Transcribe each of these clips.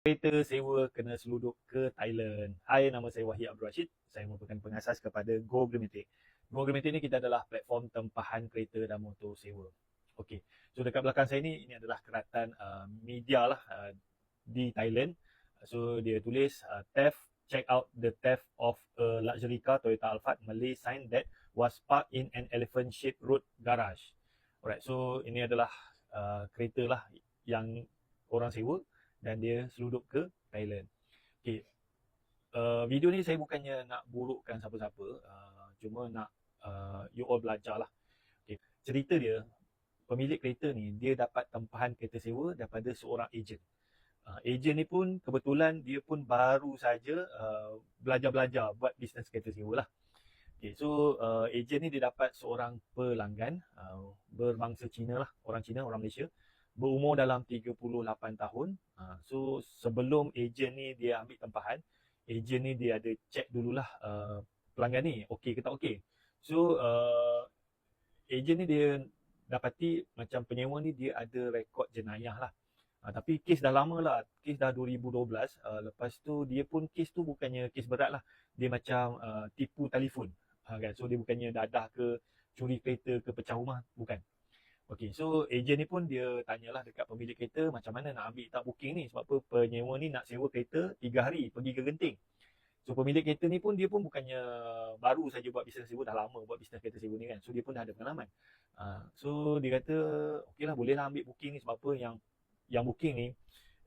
kereta sewa kena seluduk ke Thailand. Hai, nama saya Wahid Abdul Rashid. Saya merupakan pengasas kepada Go Gramatic. Go Gramatic ni kita adalah platform tempahan kereta dan motor sewa. Okey. So dekat belakang saya ni ini adalah keratan uh, media lah uh, di Thailand. So dia tulis uh, theft check out the theft of a luxury car Toyota Alphard Malay sign that was parked in an elephant shaped road garage. Alright, so ini adalah uh, kereta lah yang orang sewa dan dia seluduk ke Thailand. Okay. Uh, video ni saya bukannya nak burukkan siapa-siapa. Uh, cuma nak uh, you all belajar lah. Okay. Cerita dia, pemilik kereta ni dia dapat tempahan kereta sewa daripada seorang ejen. Uh, ejen ni pun kebetulan dia pun baru saja uh, belajar-belajar buat bisnes kereta sewa lah. Okay, so uh, ejen ni dia dapat seorang pelanggan uh, berbangsa Cina lah, orang Cina, orang Malaysia berumur dalam 38 tahun. Uh, so sebelum ejen ni dia ambil tempahan, ejen ni dia ada check dululah uh, pelanggan ni okey ke tak okey. So uh, ejen ni dia dapati macam penyewa ni dia ada rekod jenayah lah. Uh, tapi kes dah lama lah, kes dah 2012. Uh, lepas tu dia pun kes tu bukannya kes berat lah. Dia macam uh, tipu telefon. Uh, kan? So dia bukannya dadah ke curi kereta ke pecah rumah, bukan. Okey, so ejen ni pun dia tanyalah dekat pemilik kereta macam mana nak ambil tak booking ni sebab apa penyewa ni nak sewa kereta 3 hari pergi ke Genting. So pemilik kereta ni pun dia pun bukannya baru saja buat bisnes sewa dah lama buat bisnes kereta sewa ni kan. So dia pun dah ada pengalaman. Uh, so dia kata okeylah bolehlah ambil booking ni sebab apa yang yang booking ni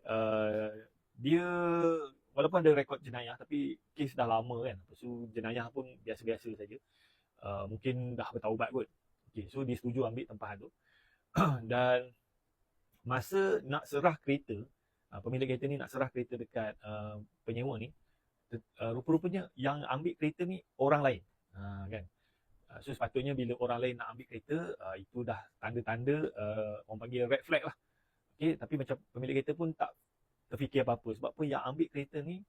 uh, dia walaupun ada rekod jenayah tapi kes dah lama kan. So jenayah pun biasa-biasa saja. Uh, mungkin dah bertaubat kot. Okay, so dia setuju ambil tempahan tu. dan masa nak serah kereta, uh, pemilik kereta ni nak serah kereta dekat uh, penyewa ni, uh, rupa-rupanya yang ambil kereta ni orang lain. Uh, kan? Uh, so sepatutnya bila orang lain nak ambil kereta, uh, itu dah tanda-tanda uh, orang panggil red flag lah. Okay, tapi macam pemilik kereta pun tak terfikir apa-apa. Sebab apa yang ambil kereta ni,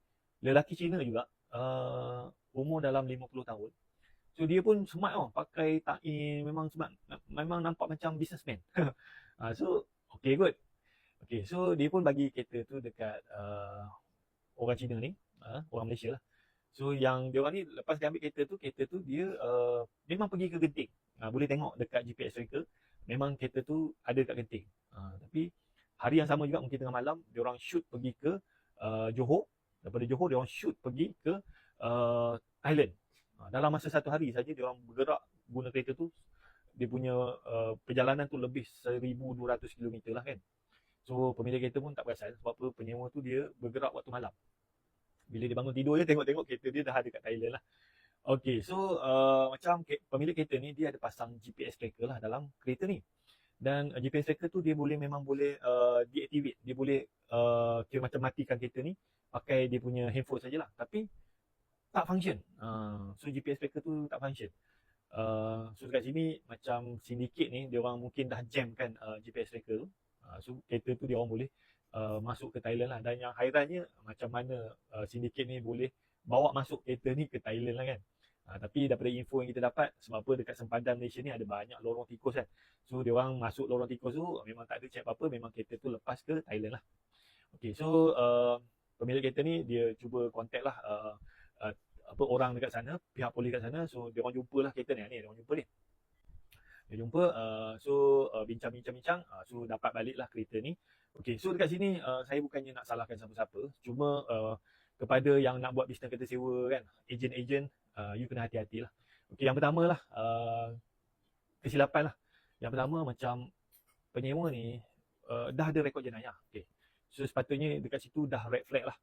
lelaki Cina juga, uh, umur dalam 50 tahun. So dia pun smart oh pakai takin memang smart memang nampak macam businessman. uh, so okay good. Okay so dia pun bagi kereta tu dekat uh, orang Cina ni, uh, orang Malaysia lah. So yang dia orang ni lepas dia ambil kereta tu, kereta tu dia uh, memang pergi ke Genting. Uh, boleh tengok dekat GPS tracker memang kereta tu ada dekat Genting. Uh, tapi hari yang sama juga mungkin tengah malam dia orang shoot pergi ke uh, Johor. Daripada Johor dia orang shoot pergi ke uh, Thailand. Dalam masa satu hari saja dia orang bergerak guna kereta tu dia punya uh, perjalanan tu lebih 1200 km lah kan. So pemilik kereta pun tak perasan sebab apa penyewa tu dia bergerak waktu malam. Bila dia bangun tidur je tengok-tengok kereta dia dah ada kat Thailand lah. Okay so uh, macam pemilik kereta ni dia ada pasang GPS tracker lah dalam kereta ni. Dan uh, GPS tracker tu dia boleh memang boleh uh, deactivate. Dia boleh uh, kira macam matikan kereta ni pakai dia punya handphone sajalah. Tapi tak function. Uh, so GPS tracker tu tak function. Uh, so dekat sini macam sindiket ni dia orang mungkin dah jam kan uh, GPS tracker tu. Uh, so kereta tu dia orang boleh uh, masuk ke Thailand lah. Dan yang hairannya macam mana uh, sindiket ni boleh bawa masuk kereta ni ke Thailand lah kan. Uh, tapi daripada info yang kita dapat sebab apa dekat sempadan Malaysia ni ada banyak lorong tikus kan. So dia orang masuk lorong tikus tu memang tak ada check apa-apa memang kereta tu lepas ke Thailand lah. Okay so uh, pemilik kereta ni dia cuba contact lah uh, uh, apa orang dekat sana, pihak polis dekat sana, so dia orang jumpalah kereta ni, ni dia orang jumpa ni. Dia jumpa, uh, so uh, bincang-bincang-bincang, uh, so dapat baliklah kereta ni. Okay, so dekat sini uh, saya bukannya nak salahkan siapa-siapa, cuma uh, kepada yang nak buat bisnes kereta sewa kan, ejen-ejen, uh, you kena hati-hati lah. Okay, yang pertama lah, uh, kesilapan lah. Yang pertama macam penyewa ni uh, dah ada rekod jenayah. Okay. So sepatutnya dekat situ dah red flag lah.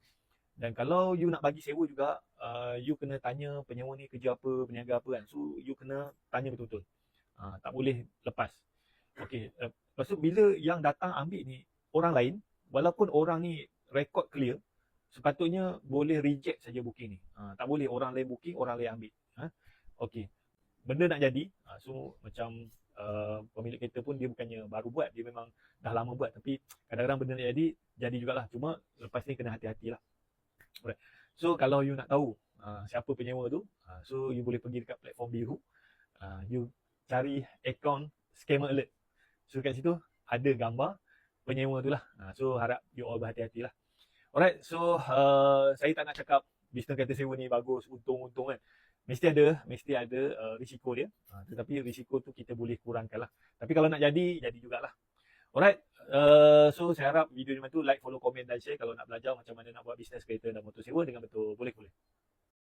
Dan kalau you nak bagi sewa juga, uh, you kena tanya penyewa ni kerja apa, peniaga apa kan. So, you kena tanya betul-betul. Uh, tak boleh lepas. Okay. Uh, lepas tu, bila yang datang ambil ni orang lain, walaupun orang ni rekod clear, sepatutnya boleh reject saja booking ni. Uh, tak boleh orang lain booking, orang lain ambil. Uh, okay. Benda nak jadi, uh, so macam uh, pemilik kereta pun dia bukannya baru buat, dia memang dah lama buat. Tapi kadang-kadang benda nak jadi, jadi jugalah. Cuma lepas ni kena hati-hatilah. Alright. So kalau you nak tahu uh, siapa penyewa tu, uh, so you boleh pergi dekat platform biru. Uh, you cari account scammer alert. So kat situ ada gambar penyewa tu lah. Uh, so harap you all berhati-hati lah. Alright, so uh, saya tak nak cakap bisnes kereta sewa ni bagus, untung-untung kan. Mesti ada, mesti ada uh, risiko dia. Uh, tetapi risiko tu kita boleh kurangkan lah. Tapi kalau nak jadi, jadi jugalah. Alright, uh, so saya harap video ni tu like, follow, komen dan share kalau nak belajar macam mana nak buat bisnes kereta dan motor sewa dengan betul. Boleh, boleh.